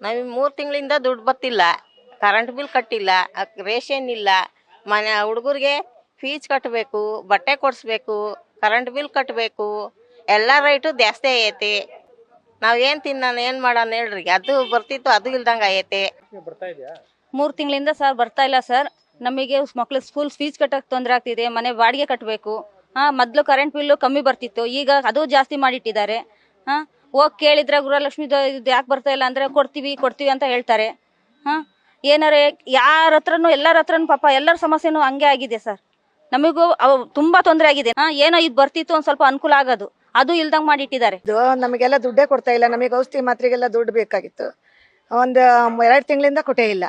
ನಾವು ಮೂರು ತಿಂಗಳಿಂದ ದುಡ್ಡು ಬತ್ತಿಲ್ಲ ಕರೆಂಟ್ ಬಿಲ್ ಕಟ್ಟಿಲ್ಲ ಅಕ್- ರೇಷನ್ ಇಲ್ಲ. ಮನೆ ಹುಡುಗರಿಗೆ ಫೀಸ್ ಕಟ್ಟಬೇಕು ಬಟ್ಟೆ ಕೊಡಿಸ್ಬೇಕು ಕರೆಂಟ್ ಬಿಲ್ ಕಟ್ಟಬೇಕು ಎಲ್ಲ ರೈಟು ಜಾಸ್ತಿ ಆಗೈತಿ. ನಾವು ಏನು ತಿನ್ನೋಣ ಏನು ಮಾಡೋಣ ಹೇಳ್ರಿ. ಅದು ಬರ್ತಿತ್ತು ಅದು ಇಲ್ದಂಗೆ ಆಗೈತೆ. ಬರ್ತಾ ಇದೆಯಾ? ಮೂರು ತಿಂಗಳಿಂದ ಸರ್ ಬರ್ತಾ ಇಲ್ಲ ಸರ್. ನಮಗೆ ಮಕ್ಳು ಸ್ಕೂಲ್ ಫೀಸ್ ಕಟ್ಟಕ್ಕೆ ತೊಂದರೆ ಆಗ್ತಿದೆ ಮನೆ ಬಾಡಿಗೆ ಕಟ್ಟಬೇಕು ಹಾಂ ಮೊದಲು ಕರೆಂಟ್ ಬಿಲ್ಲು ಕಮ್ಮಿ ಬರ್ತಿತ್ತು ಈಗ ಅದು ಜಾಸ್ತಿ ಮಾಡಿಟ್ಟಿದ್ದಾರೆ. ಹಾಂ ಹೋಗಿ ಕೇಳಿದ್ರೆ ಗೃಹಲಕ್ಷ್ಮಿ ಇದು ಯಾಕೆ ಬರ್ತಾ ಇಲ್ಲ ಅಂದರೆ ಕೊಡ್ತೀವಿ ಕೊಡ್ತೀವಿ ಅಂತ ಹೇಳ್ತಾರೆ. ಹಾಂ? ಏನಾರೆ ಯಾರ ಹತ್ರನೂ, ಎಲ್ಲರ ಹತ್ರನೂ ಪಾಪ ಎಲ್ಲರ ಸಮಸ್ಯೆನೂ ಹಂಗೆ ಆಗಿದೆ ಸರ್. ನಮಗೂ ಅವು ತುಂಬ ತೊಂದರೆ ಆಗಿದೆ. ಹಾಂ, ಏನೋ ಇದು ಬರ್ತಿತ್ತು ಒಂದು ಸ್ವಲ್ಪ ಅನುಕೂಲ ಆಗೋದು. ಅದು ಇಲ್ದಂಗ್ ಮಾಡಿಟ್ಟಿದ್ದಾರೆ. ಇದು ನಮಗೆಲ್ಲ ದುಡ್ಡೇ ಕೊಡ್ತಾ ಇಲ್ಲ. ನಮಗೆ ಔಷಧಿ ಮಾತ್ರೆಗೆಲ್ಲ ದುಡ್ಡು ಬೇಕಾಗಿತ್ತು. ಒಂದು ಎರಡು ತಿಂಗಳಿಂದ ಕೊಟ್ಟೇ ಇಲ್ಲ.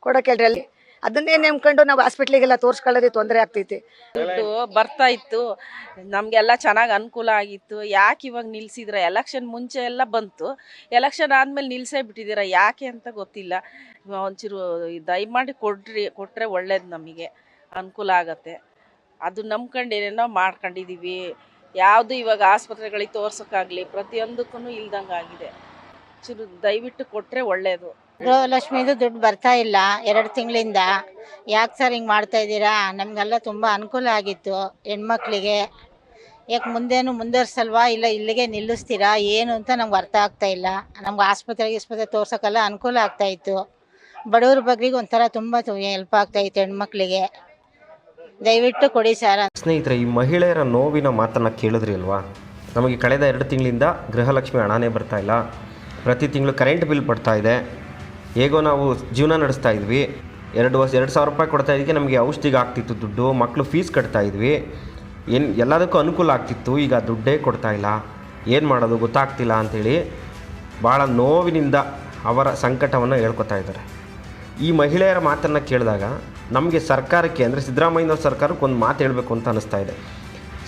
ಕೊಡೋಕೆ ಹೇಳ್ರಿ ಅಲ್ಲಿ. ಅದನ್ನೇ ನೆಮ್ಕೊಂಡು ನಾವು ಹಾಸ್ಪಿಟ್ಲಿಗೆಲ್ಲ ತೋರಿಸ್ಕೊಳ್ಳೋದೇ ತೊಂದರೆ ಆಗ್ತೈತಿ. ದುಡ್ಡು ಬರ್ತಾ ಇತ್ತು. ನಮಗೆಲ್ಲ ಚೆನ್ನಾಗಿ ಅನುಕೂಲ ಆಗಿತ್ತು. ಯಾಕೆ ಇವಾಗ ನಿಲ್ಸಿದ್ರ? ಎಲೆಕ್ಷನ್ ಮುಂಚೆ ಎಲ್ಲ ಬಂತು. ಎಲೆಕ್ಷನ್ ಆದ್ಮೇಲೆ ನಿಲ್ಸೇ ಬಿಟ್ಟಿದ್ದೀರಾ? ಯಾಕೆ ಅಂತ ಗೊತ್ತಿಲ್ಲ. ಒಂಚೂರು ದಯಮಾಡಿ ಕೊಡ್ರಿ ಕೊಟ್ಟರೆ ಒಳ್ಳೇದು ನಮಗೆ. ಅನುಕೂಲ ಆಗತ್ತೆ. ಅದು ನಂಬ್ಕೊಂಡು ಏನೇನೋ ಮಾಡ್ಕೊಂಡಿದ್ದೀವಿ ಯಾವುದು ಇವಾಗ ಆಸ್ಪತ್ರೆಗಳಿಗೆ ತೋರ್ಸೋಕ್ಕಾಗಲಿ ಪ್ರತಿಯೊಂದಕ್ಕೂ ಇಲ್ದಂಗೆ ಆಗಿದೆ ಚೂರು ದಯವಿಟ್ಟು ಕೊಟ್ಟರೆ ಒಳ್ಳೆಯದು ಗೃಹಲಕ್ಷ್ಮಿದು ದುಡ್ಡು ಬರ್ತಾ ಇಲ್ಲ. ಎರಡು ತಿಂಗಳಿಂದ. ಯಾಕೆ ಸರ್ ಹಿಂಗೆ ಮಾಡ್ತಾ ಇದ್ದೀರಾ? ನಮಗೆಲ್ಲ ತುಂಬ ಅನುಕೂಲ ಆಗಿತ್ತು ಹೆಣ್ಮಕ್ಳಿಗೆ. ಯಾಕೆ ಮುಂದೇನು ಮುಂದುವರ್ಸಲ್ವಾ? ಇಲ್ಲ ಇಲ್ಲಿಗೆ ನಿಲ್ಲಿಸ್ತೀರಾ? ಏನು ಅಂತ ನಮ್ಗೆ ಅರ್ಥ ಆಗ್ತಾ ಇಲ್ಲ. ನಮ್ಗೆ ಆಸ್ಪತ್ರೆ ಆಸ್ಪತ್ರೆ ತೋರ್ಸೋಕ್ಕೆಲ್ಲ ಅನುಕೂಲ ಆಗ್ತಾ ಇತ್ತು. ಬಡವ್ರ ಬಗ್ಗೆ ಒಂಥರ ತುಂಬ ಹೆಲ್ಪ್ ಆಗ್ತಾ ಇತ್ತು ಹೆಣ್ಮಕ್ಳಿಗೆ. ದಯವಿಟ್ಟು ಕೊಡಿ ಸರ್ ಸ್ನೇಹಿತರೆ, ಈ ಮಹಿಳೆಯರ ನೋವಿನ ಮಾತನ್ನು ಕೇಳಿದ್ರಿ ಅಲ್ವಾ? ನಮಗೆ ಕಳೆದ ಎರಡು ತಿಂಗಳಿಂದ ಗೃಹಲಕ್ಷ್ಮಿ ಹಣನೇ ಬರ್ತಾ ಇಲ್ಲ. ಪ್ರತಿ ತಿಂಗಳು ಕರೆಂಟ್ ಬಿಲ್ ಪಡ್ತಾ ಇದೆ. ಹೇಗೋ ನಾವು ಜೀವನ ನಡೆಸ್ತಾ ಇದ್ವಿ. ಎರಡು ವರ್ಷ, ಎರಡು ಸಾವಿರ ರೂಪಾಯಿ ಕೊಡ್ತಾ ಇದಕ್ಕೆ ನಮಗೆ ಔಷಧಿಗೆ ಆಗ್ತಿತ್ತು ದುಡ್ಡು ಮಕ್ಕಳು ಫೀಸ್ ಕಟ್ತಾ ಇದ್ವಿ. ಏನು ಎಲ್ಲದಕ್ಕೂ ಅನುಕೂಲ ಆಗ್ತಿತ್ತು, ಈಗ ದುಡ್ಡೇ ಕೊಡ್ತಾ ಇಲ್ಲ. ಏನು ಮಾಡೋದು ಗೊತ್ತಾಗ್ತಿಲ್ಲ ಅಂಥೇಳಿ ಭಾಳ ನೋವಿನಿಂದ ಅವರ ಸಂಕಟವನ್ನು ಹೇಳ್ಕೊತಾ ಇದ್ದಾರೆ. ಈ ಮಹಿಳೆಯರ ಮಾತನ್ನು ಕೇಳಿದಾಗ ನಮಗೆ ಸರ್ಕಾರಕ್ಕೆ ಅಂದರೆ ಸಿದ್ದರಾಮಯ್ಯನವ್ರ ಸರ್ಕಾರಕ್ಕೆ ಒಂದು ಮಾತು ಹೇಳಬೇಕು ಅಂತ ಅನಿಸ್ತಾ ಇದೆ.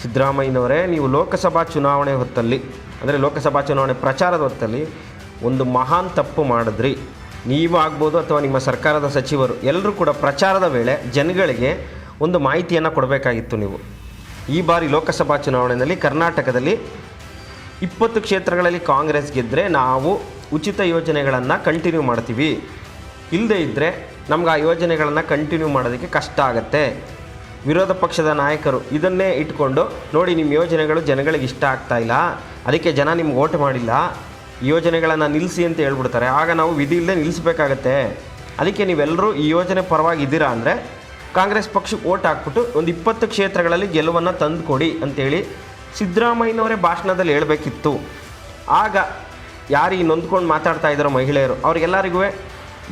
ಸಿದ್ದರಾಮಯ್ಯನವರೇ, ನೀವು ಲೋಕಸಭಾ ಚುನಾವಣೆ ಹೊತ್ತಲ್ಲಿ, ಅಂದರೆ ಲೋಕಸಭಾ ಚುನಾವಣೆ ಪ್ರಚಾರದ ಹೊತ್ತಲ್ಲಿ ಒಂದು ಮಹಾನ್ ತಪ್ಪು ಮಾಡಿದ್ರಿ. ನೀವು ಆಗ್ಬೋದು ಅಥವಾ ನಿಮ್ಮ ಸರ್ಕಾರದ ಸಚಿವರು, ಎಲ್ಲರೂ ಕೂಡ ಪ್ರಚಾರದ ವೇಳೆ ಜನಗಳಿಗೆ ಒಂದು ಮಾಹಿತಿಯನ್ನು ಕೊಡಬೇಕಾಗಿತ್ತು ನೀವು. ಈ ಬಾರಿ ಲೋಕಸಭಾ ಚುನಾವಣೆಯಲ್ಲಿ ಕರ್ನಾಟಕದಲ್ಲಿ ಇಪ್ಪತ್ತು ಕ್ಷೇತ್ರಗಳಲ್ಲಿ ಕಾಂಗ್ರೆಸ್ ಗೆದ್ದರೆ ನಾವು ಉಚಿತ ಯೋಜನೆಗಳನ್ನು ಕಂಟಿನ್ಯೂ ಮಾಡ್ತೀವಿ. ಇಲ್ಲದೇ ಇದ್ದರೆ ನಮ್ಗೆ ಆ ಯೋಜನೆಗಳನ್ನು ಕಂಟಿನ್ಯೂ ಮಾಡೋದಕ್ಕೆ ಕಷ್ಟ ಆಗುತ್ತೆ. ವಿರೋಧ ಪಕ್ಷದ ನಾಯಕರು ಇದನ್ನೇ ಇಟ್ಕೊಂಡು ನೋಡಿ ನಿಮ್ಮ ಯೋಜನೆಗಳು ಜನಗಳಿಗೆ ಇಷ್ಟ ಆಗ್ತಾ ಇಲ್ಲ. ಅದಕ್ಕೆ ಜನ ನಿಮ್ಗೆ ಓಟ್ ಮಾಡಿಲ್ಲ. ಯೋಜನೆಗಳನ್ನು ನಿಲ್ಲಿಸಿ ಅಂತ ಹೇಳ್ಬಿಡ್ತಾರೆ. ಆಗ ನಾವು ವಿಧಿ ಇಲ್ಲದೆ ನಿಲ್ಲಿಸಬೇಕಾಗತ್ತೆ ಅದಕ್ಕೆ ನೀವೆಲ್ಲರೂ ಈ ಯೋಜನೆ ಪರವಾಗಿ ಇದ್ದೀರಾ ಅಂದರೆ ಕಾಂಗ್ರೆಸ್ ಪಕ್ಷಕ್ಕೆ ಓಟ್ ಹಾಕ್ಬಿಟ್ಟು ಒಂದು ಇಪ್ಪತ್ತು ಕ್ಷೇತ್ರಗಳಲ್ಲಿ ಗೆಲುವನ್ನು ತಂದು ಕೊಡಿ ಅಂತೇಳಿ ಸಿದ್ದರಾಮಯ್ಯನವರೇ ಭಾಷಣದಲ್ಲಿ ಹೇಳಬೇಕಿತ್ತು. ಆಗ ಯಾರು ಈ ನೊಂದ್ಕೊಂಡು ಮಾತಾಡ್ತಾ ಇದ್ದಾರೋ ಮಹಿಳೆಯರು, ಅವ್ರಿಗೆಲ್ಲರಿಗೂ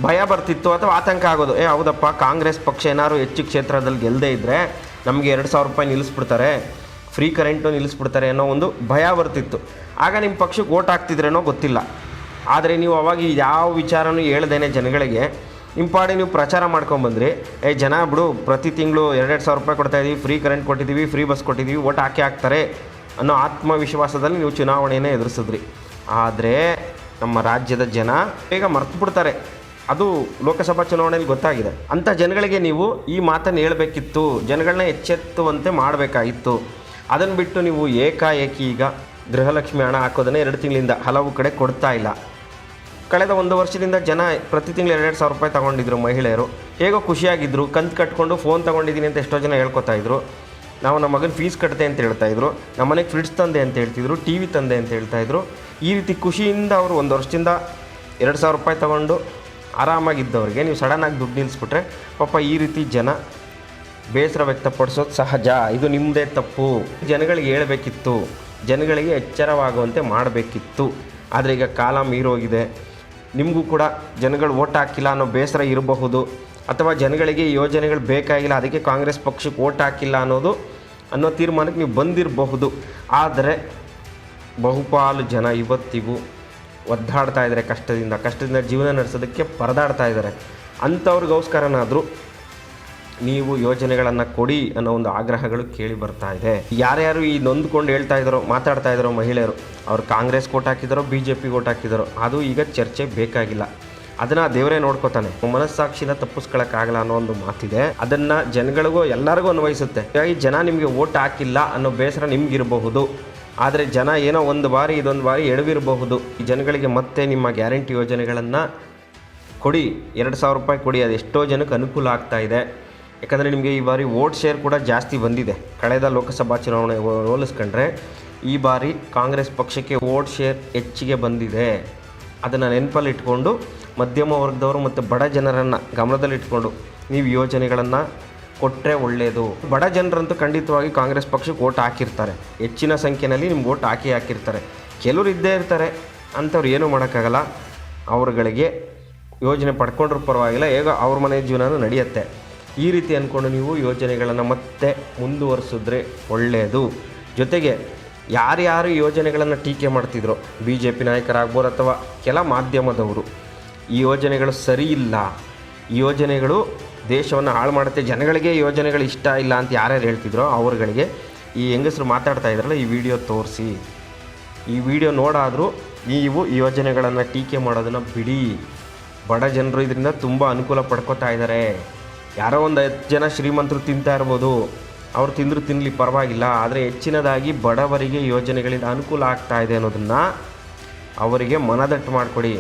ಭಯ ಬರ್ತಿತ್ತು ಅಥವಾ ಆತಂಕ ಆಗೋದು. ಏ, ಹೌದಪ್ಪ, ಕಾಂಗ್ರೆಸ್ ಪಕ್ಷ ಏನಾದ್ರು ಹೆಚ್ಚು ಕ್ಷೇತ್ರದಲ್ಲಿ ಗೆಲ್ಲದೇ ಇದ್ದರೆ ನಮಗೆ ಎರಡು ಸಾವಿರ ರೂಪಾಯಿ ನಿಲ್ಲಿಸ್ಬಿಡ್ತಾರೆ ಫ್ರೀ ಕರೆಂಟು ನಿಲ್ಲಿಸ್ಬಿಡ್ತಾರೆ ಅನ್ನೋ ಒಂದು ಭಯ ಬರ್ತಿತ್ತು. ಆಗ ನಿಮ್ಮ ಪಕ್ಷಕ್ಕೆ ಓಟ್ ಹಾಕ್ತಿದ್ರೇನೋ ಗೊತ್ತಿಲ್ಲ. ಆದರೆ ನೀವು ಅವಾಗ ಯಾವ ವಿಚಾರನೂ ಹೇಳ್ದೇನೆ ಜನಗಳಿಗೆ ನಿಮ್ಮ ಪಾಡಿ ನೀವು ಪ್ರಚಾರ ಮಾಡ್ಕೊಂಬಂದ್ರಿ ಏ ಜನ ಬಿಡು, ಪ್ರತಿ ತಿಂಗಳು ಎರಡೆರಡು ಸಾವಿರ ರೂಪಾಯಿ ಕೊಡ್ತಾ ಇದ್ದೀವಿ ಫ್ರೀ ಕರೆಂಟ್ ಕೊಟ್ಟಿದ್ದೀವಿ ಫ್ರೀ ಬಸ್ ಕೊಟ್ಟಿದ್ದೀವಿ ಓಟ್ ಹಾಕಿ ಹಾಕ್ತಾರೆ ಅನ್ನೋ ಆತ್ಮವಿಶ್ವಾಸದಲ್ಲಿ ನೀವು ಚುನಾವಣೆಯೇ ಎದುರಿಸಿದ್ರಿ. ಆದರೆ ನಮ್ಮ ರಾಜ್ಯದ ಜನ ಬೇಗ ಮರ್ತು ಬಿಡ್ತಾರೆ. ಅದು ಲೋಕಸಭಾ ಚುನಾವಣೆಯಲ್ಲಿ ಗೊತ್ತಾಗಿದೆ. ಅಂಥ ಜನಗಳಿಗೆ ನೀವು ಈ ಮಾತನ್ನು ಹೇಳಬೇಕಿತ್ತು ಜನಗಳನ್ನ ಎಚ್ಚೆತ್ತುವಂತೆ ಮಾಡಬೇಕಾಗಿತ್ತು. ಅದನ್ನು ಬಿಟ್ಟು ನೀವು ಏಕಾಏಕಿ ಈಗ ಗೃಹಲಕ್ಷ್ಮಿ ಹಣ ಹಾಕೋದನ್ನು ಎರಡು ತಿಂಗಳಿಂದ ಹಲವು ಕಡೆ ಕೊಡ್ತಾ ಇಲ್ಲ. ಕಳೆದ ಒಂದು ವರ್ಷದಿಂದ ಜನ ಪ್ರತಿ ತಿಂಗಳು ಎರಡೆರಡು ಸಾವಿರ ರೂಪಾಯಿ ತಗೊಂಡಿದ್ರು ಮಹಿಳೆಯರು. ಹೇಗೋ ಖುಷಿಯಾಗಿದ್ದರು ಕಂತು ಕಟ್ಕೊಂಡು ಫೋನ್ ತೊಗೊಂಡಿದ್ದೀನಿ ಅಂತ ಎಷ್ಟೋ ಜನ ಹೇಳ್ಕೊತಾ ಇದ್ರು. ನಾವು ನಮ್ಮ ಮಗನ ಫೀಸ್ ಕಟ್ಟದೆ ಅಂತ ಹೇಳ್ತಾ ಇದ್ರು. ನಮ್ಮ ಮನೆಗೆ ಫ್ರಿಡ್ಜ್ ತಂದೆ ಅಂತ ಹೇಳ್ತಿದ್ರು ಟಿ ವಿ ತಂದೆ ಅಂತ ಹೇಳ್ತಾ ಇದ್ರು. ಈ ರೀತಿ ಖುಷಿಯಿಂದ ಅವರು ಒಂದು ವರ್ಷದಿಂದ ಎರಡು ಸಾವಿರ ರೂಪಾಯಿ ತಗೊಂಡು ಆರಾಮಾಗಿದ್ದವ್ರಿಗೆ ನೀವು ಸಡನ್ನಾಗಿ ದುಡ್ಡು ನಿಲ್ಲಿಸ್ಬಿಟ್ರೆ ಪಾಪ ಈ ರೀತಿ ಜನ ಬೇಸರ ವ್ಯಕ್ತಪಡಿಸೋದು ಸಹಜ. ಇದು ನಿಮ್ಮದೇ ತಪ್ಪು. ಜನಗಳಿಗೆ ಹೇಳಬೇಕಿತ್ತು. ಜನಗಳಿಗೆ ಎಚ್ಚರವಾಗುವಂತೆ ಮಾಡಬೇಕಿತ್ತು. ಆದರೆ ಈಗ ಕಾಲ ಮೀರೋಗಿದೆ. ನಿಮಗೂ ಕೂಡ ಜನಗಳು ಓಟ್ ಹಾಕಿಲ್ಲ ಅನ್ನೋ ಬೇಸರ ಇರಬಹುದು. ಅಥವಾ ಜನಗಳಿಗೆ ಯೋಜನೆಗಳು ಬೇಕಾಗಿಲ್ಲ, ಅದಕ್ಕೆ ಕಾಂಗ್ರೆಸ್ ಪಕ್ಷಕ್ಕೆ ಓಟ್ ಹಾಕಿಲ್ಲ ಅನ್ನೋದು ಅನ್ನೋ ತೀರ್ಮಾನಕ್ಕೆ ನೀವು ಬಂದಿರಬಹುದು. ಆದರೆ ಬಹುಪಾಲು ಜನ ಇವತ್ತಿಗೂ ಒದ್ದಾಡ್ತಾ ಇದ್ದಾರೆ ಕಷ್ಟದಿಂದ. ಕಷ್ಟದಿಂದ ಜೀವನ ನಡೆಸೋದಕ್ಕೆ ಪರದಾಡ್ತಾ ಇದ್ದಾರೆ. ಅಂಥವ್ರಿಗೋಸ್ಕರನಾದರೂ ನೀವು ಯೋಜನೆಗಳನ್ನು ಕೊಡಿ ಅನ್ನೋ ಒಂದು ಆಗ್ರಹಗಳು ಕೇಳಿ ಬರ್ತಾ ಇದೆ. ಯಾರ್ಯಾರು ಈ ನೊಂದ್ಕೊಂಡು ಹೇಳ್ತಾ ಇದ್ದಾರೋ, ಮಾತಾಡ್ತಾ ಇದ್ದಾರೋ ಮಹಿಳೆಯರು, ಅವ್ರು ಕಾಂಗ್ರೆಸ್ ಕೋಟ್ ಹಾಕಿದಾರೋ ಬಿ ಜೆ ಪಿ ಹಾಕಿದಾರೋ, ಅದು ಈಗ ಚರ್ಚೆ ಬೇಕಾಗಿಲ್ಲ. ಅದನ್ನ ದೇವರೇ ನೋಡ್ಕೋತಾನೆ. ಮನಸ್ಸಾಕ್ಷಿನ ತಪ್ಪಿಸ್ಕೊಳಕ್ಕಾಗಲ್ಲ ಅನ್ನೋ ಒಂದು ಮಾತಿದೆ. ಅದನ್ನ ಜನಗಳಿಗೂ ಎಲ್ಲರಿಗೂ ಅನ್ವಯಿಸುತ್ತೆ. ಹೀಗಾಗಿ ಜನ ನಿಮಗೆ ಓಟ್ ಹಾಕಿಲ್ಲ ಅನ್ನೋ ಬೇಸರ ನಿಮ್ಗಿರಬಹುದು. ಆದರೆ ಜನ ಏನೋ ಒಂದು ಬಾರಿ, ಇದೊಂದು ಬಾರಿ ಎಡವಿರಬಹುದು. ಈ ಜನಗಳಿಗೆ ಮತ್ತೆ ನಿಮ್ಮ ಗ್ಯಾರಂಟಿ ಯೋಜನೆಗಳನ್ನು ಕೊಡಿ. ಎರಡು ಸಾವಿರ ರೂಪಾಯಿ ಕೊಡಿ. ಅದು ಎಷ್ಟೋ ಜನಕ್ಕೆ ಅನುಕೂಲ ಆಗ್ತಾ ಇದೆ. ಯಾಕಂದರೆ ನಿಮಗೆ ಈ ಬಾರಿ ವೋಟ್ ಶೇರ್ ಕೂಡ ಜಾಸ್ತಿ ಬಂದಿದೆ. ಕಳೆದ ಲೋಕಸಭಾ ಚುನಾವಣೆ ಹೋಲಿಸ್ಕೊಂಡ್ರೆ ಈ ಬಾರಿ ಕಾಂಗ್ರೆಸ್ ಪಕ್ಷಕ್ಕೆ ವೋಟ್ ಶೇರ್ ಹೆಚ್ಚಿಗೆ ಬಂದಿದೆ. ಅದನ್ನು ನೆನಪಲ್ಲಿ ಇಟ್ಕೊಂಡು ಮಧ್ಯಮ ವರ್ಗದವರು ಮತ್ತು ಬಡ ಜನರನ್ನು ಗಮನದಲ್ಲಿಟ್ಕೊಂಡು ನೀವು ಯೋಜನೆಗಳನ್ನು ಕೊಟ್ಟರೆ ಒಳ್ಳೆಯದು ಬಡ ಜನರಂತೂ ಖಂಡಿತವಾಗಿ ಕಾಂಗ್ರೆಸ್ ಪಕ್ಷಕ್ಕೆ ಓಟ್ ಹಾಕಿರ್ತಾರೆ. ಹೆಚ್ಚಿನ ಸಂಖ್ಯೆಯಲ್ಲಿ ನಿಮ್ಗೆ ಓಟ್ ಹಾಕಿ ಹಾಕಿರ್ತಾರೆ. ಕೆಲವರು ಇದ್ದೇ ಇರ್ತಾರೆ. ಅಂಥವ್ರು ಏನೂ ಮಾಡೋಕ್ಕಾಗಲ್ಲ. ಅವರುಗಳಿಗೆ ಯೋಜನೆ ಪಡ್ಕೊಂಡ್ರೂ ಪರವಾಗಿಲ್ಲ. ಹೇಗೋ ಅವ್ರ ಮನೆ ಜೀವನ ನಡೆಯುತ್ತೆ. ಈ ರೀತಿ ಅಂದ್ಕೊಂಡು ನೀವು ಯೋಜನೆಗಳನ್ನು ಮತ್ತೆ ಮುಂದುವರಿಸಿದ್ರೆ ಒಳ್ಳೆಯದು ಜೊತೆಗೆ ಯಾರ್ಯಾರು ಯೋಜನೆಗಳನ್ನು ಟೀಕೆ ಮಾಡ್ತಿದ್ರು ಬಿ ಜೆ ಪಿ ನಾಯಕರಾಗ್ಬೋದು ಅಥವಾ ಕೆಲ ಮಾಧ್ಯಮದವರು, ಈ ಯೋಜನೆಗಳು ಸರಿ ಇಲ್ಲ. ಈ ಯೋಜನೆಗಳು ದೇಶವನ್ನು ಹಾಳು ಮಾಡುತ್ತೆ, ಜನಗಳಿಗೆ ಯೋಜನೆಗಳು ಇಷ್ಟ ಇಲ್ಲ ಅಂತ ಯಾರ್ಯಾರು ಹೇಳ್ತಿದ್ರೋ ಅವ್ರುಗಳಿಗೆ ಈ ಹೆಂಗಸರು ಮಾತಾಡ್ತಾ ಇದ್ರಲ್ಲ ಈ ವಿಡಿಯೋ ತೋರಿಸಿ. ಈ ವಿಡಿಯೋ ನೋಡಾದರೂ ನೀವು ಈ ಯೋಜನೆಗಳನ್ನು ಟೀಕೆ ಮಾಡೋದನ್ನು ಬಿಡಿ. ಬಡ ಜನರು ಇದರಿಂದ ತುಂಬ ಅನುಕೂಲ ಪಡ್ಕೋತಾ ಇದ್ದಾರೆ ಯಾರೋ ಒಂದು ಹತ್ತು ಜನ ಶ್ರೀಮಂತರು ತಿಂತಾ ಇರ್ಬೋದು. ಅವ್ರು ತಿಂದರೂ ತಿನ್ನಲಿ ಪರವಾಗಿಲ್ಲ. ಆದರೆ ಹೆಚ್ಚಿನದಾಗಿ ಬಡವರಿಗೆ ಯೋಜನೆಗಳಿಂದ ಅನುಕೂಲ ಆಗ್ತಾ ಇದೆ ಅನ್ನೋದನ್ನು ಅವರಿಗೆ ಮನದಟ್ಟು ಮಾಡಿಕೊಡಿ.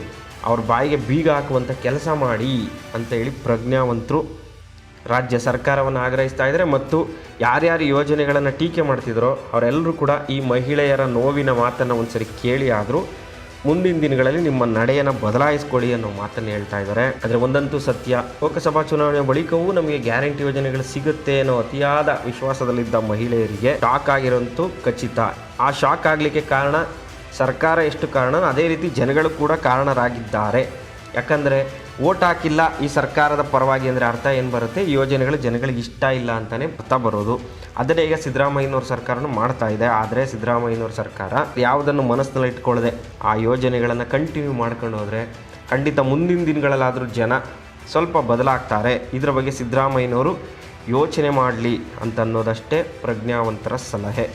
ಅವ್ರ ಬಾಯಿಗೆ ಬೀಗ ಹಾಕುವಂಥ ಕೆಲಸ ಮಾಡಿ ಅಂತ ಹೇಳಿ ಪ್ರಜ್ಞಾವಂತರು ರಾಜ್ಯ ಸರ್ಕಾರವನ್ನು ಆಗ್ರಹಿಸ್ತಾ ಇದ್ದಾರೆ ಮತ್ತು ಯಾರ್ಯಾರು ಯೋಜನೆಗಳನ್ನು ಟೀಕೆ ಮಾಡ್ತಿದ್ರೋ ಅವರೆಲ್ಲರೂ ಕೂಡ ಈ ಮಹಿಳೆಯರ ನೋವಿನ ಮಾತನ್ನು ಒಂದ್ಸರಿ ಕೇಳಿ ಆದರೂ ಮುಂದಿನ ದಿನಗಳಲ್ಲಿ ನಿಮ್ಮ ನಡೆಯನ್ನು ಬದಲಾಯಿಸ್ಕೊಳ್ಳಿ ಅನ್ನೋ ಮಾತನ್ನು ಹೇಳ್ತಾ ಇದ್ದಾರೆ. ಆದರೆ ಒಂದಂತೂ ಸತ್ಯ, ಲೋಕಸಭಾ ಚುನಾವಣೆ ಬಳಿಕವೂ ನಮಗೆ ಗ್ಯಾರಂಟಿ ಯೋಜನೆಗಳು ಸಿಗುತ್ತೆ ಅನ್ನೋ ಅತಿಯಾದ ವಿಶ್ವಾಸದಲ್ಲಿದ್ದ ಮಹಿಳೆಯರಿಗೆ ಶಾಕ್ ಆಗಿರೋಂತೂ ಖಚಿತ. ಆ ಶಾಕ್ ಆಗಲಿಕ್ಕೆ ಕಾರಣ ಸರ್ಕಾರ ಎಷ್ಟು ಕಾರಣ? ಅದೇ ರೀತಿ ಜನಗಳು ಕೂಡ ಕಾರಣರಾಗಿದ್ದಾರೆ. ಯಾಕಂದರೆ ಓಟ್ ಹಾಕಿಲ್ಲ ಈ ಸರ್ಕಾರದ ಪರವಾಗಿ ಅಂದರೆ ಅರ್ಥ ಏನು ಬರುತ್ತೆ? ಯೋಜನೆಗಳು ಜನಗಳಿಗೆ ಇಷ್ಟ ಇಲ್ಲ ಅಂತಲೇ ಅರ್ಥ ಬರೋದು. ಅದನ್ನೇ ಈಗ ಸಿದ್ದರಾಮಯ್ಯನವ್ರ ಸರ್ಕಾರನೂ ಮಾಡ್ತಾ ಇದೆ. ಆದರೆ ಸಿದ್ದರಾಮಯ್ಯನವ್ರ ಸರ್ಕಾರ ಯಾವುದನ್ನು ಮನಸ್ಸಿನಲ್ಲಿ ಇಟ್ಕೊಳ್ಳದೆ ಆ ಯೋಜನೆಗಳನ್ನು ಕಂಟಿನ್ಯೂ ಮಾಡ್ಕೊಂಡು ಹೋದರೆ ಖಂಡಿತ ಮುಂದಿನ ದಿನಗಳಲ್ಲಾದರೂ ಜನ ಸ್ವಲ್ಪ ಬದಲಾಗ್ತಾರೆ. ಇದರ ಬಗ್ಗೆ ಸಿದ್ದರಾಮಯ್ಯನವರು ಯೋಚನೆ ಮಾಡಲಿ ಅಂತ ಅನ್ನೋದಷ್ಟೇ ಪ್ರಜ್ಞಾವಂತರ ಸಲಹೆ.